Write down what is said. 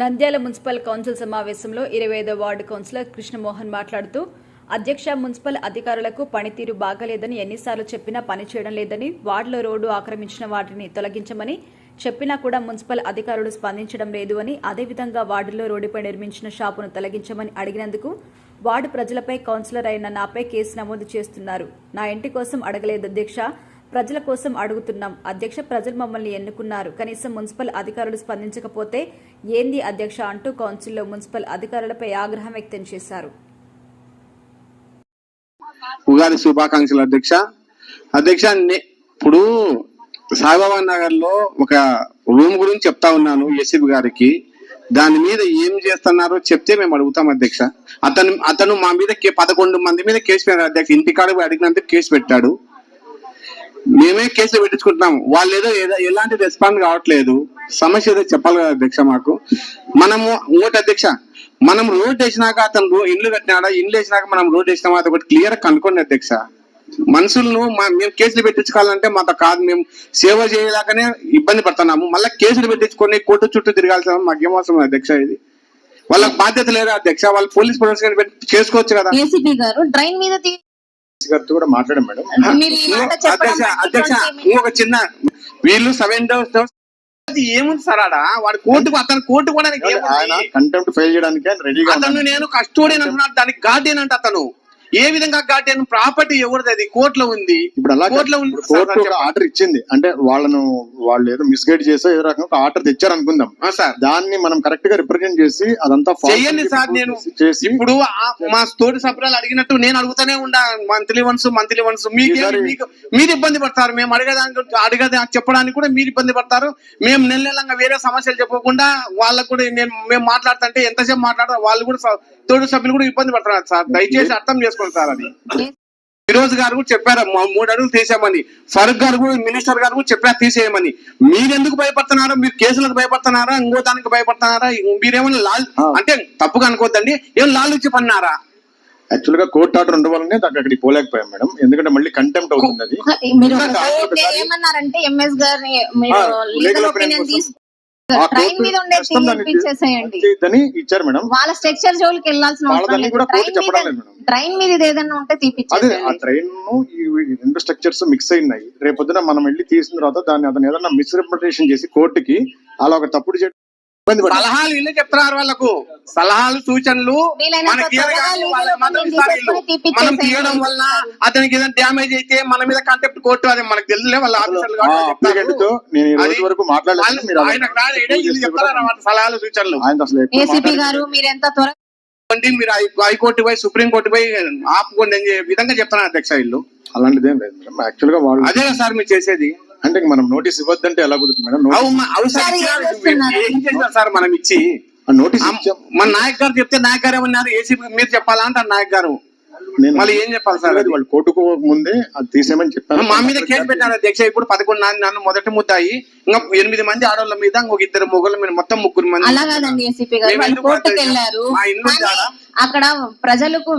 Nandyal municipal council సమావేశంలో ఇరవై ఐదో వార్డు కౌన్సిలర్ కృష్ణమోహన్ మాట్లాడుతూ అధ్యక్ష మున్సిపల్ అధికారులకు పనితీరు బాగాలేదని ఎన్నిసార్లు చెప్పినా పని చేయడం లేదని వార్డులో రోడ్డు ఆక్రమించిన వాటిని తొలగించమని చెప్పినా కూడా మున్సిపల్ అధికారులు స్పందించడం లేదు అని అదేవిధంగా వార్డులో రోడ్డుపై నిర్మించిన షాపును తొలగించమని అడిగినందుకు వార్డు ప్రజలపై కౌన్సిలర్ అయిన నాపై కేసు నమోదు చేస్తున్నారు. నా ఇంటి కోసం అడగలేదు అధ్యక్ష. ప్రజల కోసం అడుగుతున్నాం. అధ్యక్ష ప్రజలు మమ్మల్ని ఎన్నుకున్నారు. కనీసం మున్సిపల్ అధికారులు స్పందించకపోతే ఏంది అధ్యక్ష అంటూ కౌన్సిల్లో మున్సిపల్ అధికారులపై ఆగ్రహం వ్యక్తం చేశారు. ఉగాది శుభాకాంక్షలు అధ్యక్ష. అధ్యక్ష నే- ఇప్పుడు సాయిబాబా నగర్లో ఒక రూమ్ గురించి చెప్తా ఉన్నాను ఎస్సీబీ గారికి. దాని మీద ఏం చేస్తున్నారో చెప్తే మేము అడుగుతాం అధ్యక్ష. అతను అతను మా మీద కే- పదకొండు మంది మీద కేసు పెట్టారు అధ్యక్ష. ఇంటికాడ పోయి అడిగినందుకు కేసు పెట్టాడు. మేమే కేసులు పెట్టించుకుంటున్నాము వాళ్ళు ఏదో ఏదో- ఎలాంటి రెస్పాండ్ కావట్లేదు. సమస్య ఏదో చెప్పాలి కదా అధ్యక్ష మాకు. మనము ఇంకోటి అధ్యక్ష మనం రోడ్ వేసినాక అతను ఇండ్లు ఇల్లు కట్టినాడా ఇల్లు వేసినాక మనం రోడ్ వేసినామా అది ఒకటి క్లియర్ కనుక్కోండి అధ్యక్ష. మనుషులను మేము కేసులు పెట్టించుకోవాలంటే మాతో కాదు మేము సేవ చేయలేకనే ఇబ్బంది పడుతున్నాము. మళ్ళీ కేసులు పెట్టించుకొని కోర్టు చుట్టూ తిరగాల్సిన మాకేం అవసరం అధ్యక్ష ఇది. వాళ్ళకి బాధ్యత లేదా అధ్యక్ష? వాళ్ళు పోలీస్ ప్రొటెక్షన్ పెట్టి చేసుకోవచ్చు కదా. ఏసీపీ గారు డ్రైన్ మీద గారితో కూడా మాట్లాడాం మేడం అధ్యక్ష. ఇంకొక చిన్న వీళ్ళు సెవెన్ డోస్ అది ఏముంది సార్ ఆడ వాడు కోర్టుకు అతను కోర్టు కూడా కంటెంప్ట్ ఫైల్ చేయడానికి రెడీగా అతను. నేను కస్టోడియన్ అంటున్నాను దానికి గార్డియన్ అంట అతను ఏ విధంగా గార్డియన్ ప్రాపర్టీ ఎవరిది? అది కోర్టులో ఉంది. ఇప్పుడు అలా కోర్టులో ఉంది. కోర్టు ఒక ఆర్డర్ ఇచ్చింది. అంటే వాళ్ళను వాళ్ళు ఏదో మిస్గైడ్ చేసో ఏదో రకంగా ఆర్డర్ తెచ్చారు అనుకుందాం. సార్. దాన్ని మనం కరెక్ట్గా రిప్రజెంట్ చేసి అదంతా అని సార్ నేను ఇప్పుడు మా తోటి సభ్యులు అడిగినట్టు నేను అడుగుతానే ఉండా. Monthly once monthly once. మీకు మీరు ఇబ్బంది పడతారు. మేము అడగడానికి అడగదే చెప్పడానికి కూడా మీరు ఇబ్బంది పడతారు. మేము నెల నెలంగా వేరే సమస్యలు చెప్పకుండా వాళ్ళకు కూడా నేను మేము మాట్లాడుతుంటే ఎంతసేపు మాట్లాడతారు వాళ్ళు కూడా తోటి సభ్యులు కూడా ఇబ్బంది పడతారు సార్. దయచేసి అర్థం చేసుకోండి అది ఫిరోజ్ గారు కూడా చెప్పారు మూడు అడుగులు తీసేయమని. ఫరూక్ గారు కూడా మినిస్టర్ గారు కూడా చెప్పారు తీసేయమని. మీరు ఎందుకు భయపడుతున్నారా మీరు కేసులకు భయపడుతున్నారా ఇంకో దానికి భయపడుతున్నారా మీరేమన్నా లాల్. అంటే తప్పుగా అనుకోవద్దండి ఏం లాలుచి పన్నారా? యాక్చువల్గా కోర్టు ఆర్డర్ ఉండవాలనే దానికి అక్కడికి పోలేకపోయాం మేడం. ఎందుకంటే మళ్ళీ కంటెంప్ట్ అవుతుంది అది. ఏమన్నారంటే ఎంఎస్ గారిని ట్రైన్ మీద ఉండే ఇచ్చారు మేడం వాళ్ళ స్ట్రక్చర్ జోలికి వెళ్ళాల్సిన అవసరం వాళ్ళదని లేదు కూడా కోర్టు ట్రైన్ మీద చెప్పడం లేదు మేడం. ట్రైన్ మీద ఇది ఏదైనా ఉంటే ఆ ట్రైన్ రెండు స్ట్రక్చర్స్ మిక్స్ అయినాయి రేపొద్దున మనం వెళ్ళి తీసిన తర్వాత దాన్ని అతను ఏదైనా మిస్రిప్రజెంటేషన్ చేసి కోర్టుకి అలా ఒక తప్పుడు. సలహాలు ఇల్లు చెప్తున్నారు వాళ్ళకు? సలహాలు సూచనలు. మనం తీయడం వల్ల అతనికి ఏదైనా డ్యామేజ్ అయితే మన మీద కంటెప్ట్ కోర్టు అది మనకు తెలుసులే వాళ్ళ ఆఫీసర్లు వరకు సలహాలు సూచనలు. మీరు ఎంత త్వరగా అంటే మీరు హై- హైకోర్టు పోయి సుప్రీం కోర్టు పోయి ఆపుకోండి విధంగా చెప్తున్నారు అధ్యక్ష ఇల్లు అలాంటిది లేదు యాక్చువల్గా వాళ్ళు అదే కదా సార్ మీరు చేసేది. అంటే మనం నోటీస్ ఇవ్వద్దంటే ఎలా కుదురుతుంది మేడం? Notice sir. మనం ఇచ్చి? ఆ నోటీస్ ఆ, మన నాయక్ గారు చెప్తే నాయక్ గారు ఏమన్నారు? ఏసీపీ మీరు చెప్పాలా అంటారు నాయక్ గారు నేను మళ్ళీ ఏం చెప్పాలి సార్ అది? వాళ్ళు కోర్టుకు ముందే అది తీసేయమని చెప్పాను. మా మీద కేసు పెట్టారు. అధ్యక్ష ఇప్పుడు పదకొండు నాన్న నన్ను మొదటి ముద్దాయి. ఇంకా ఎనిమిది మంది ఆడవాళ్ళ మీద ఇంకొక ఇద్దరు మొగల మీద మొత్తం ముగ్గురు మంది అలా కాదండి గారు. కోర్టుకు? వెళ్ళారు. అక్కడ ప్రజలకు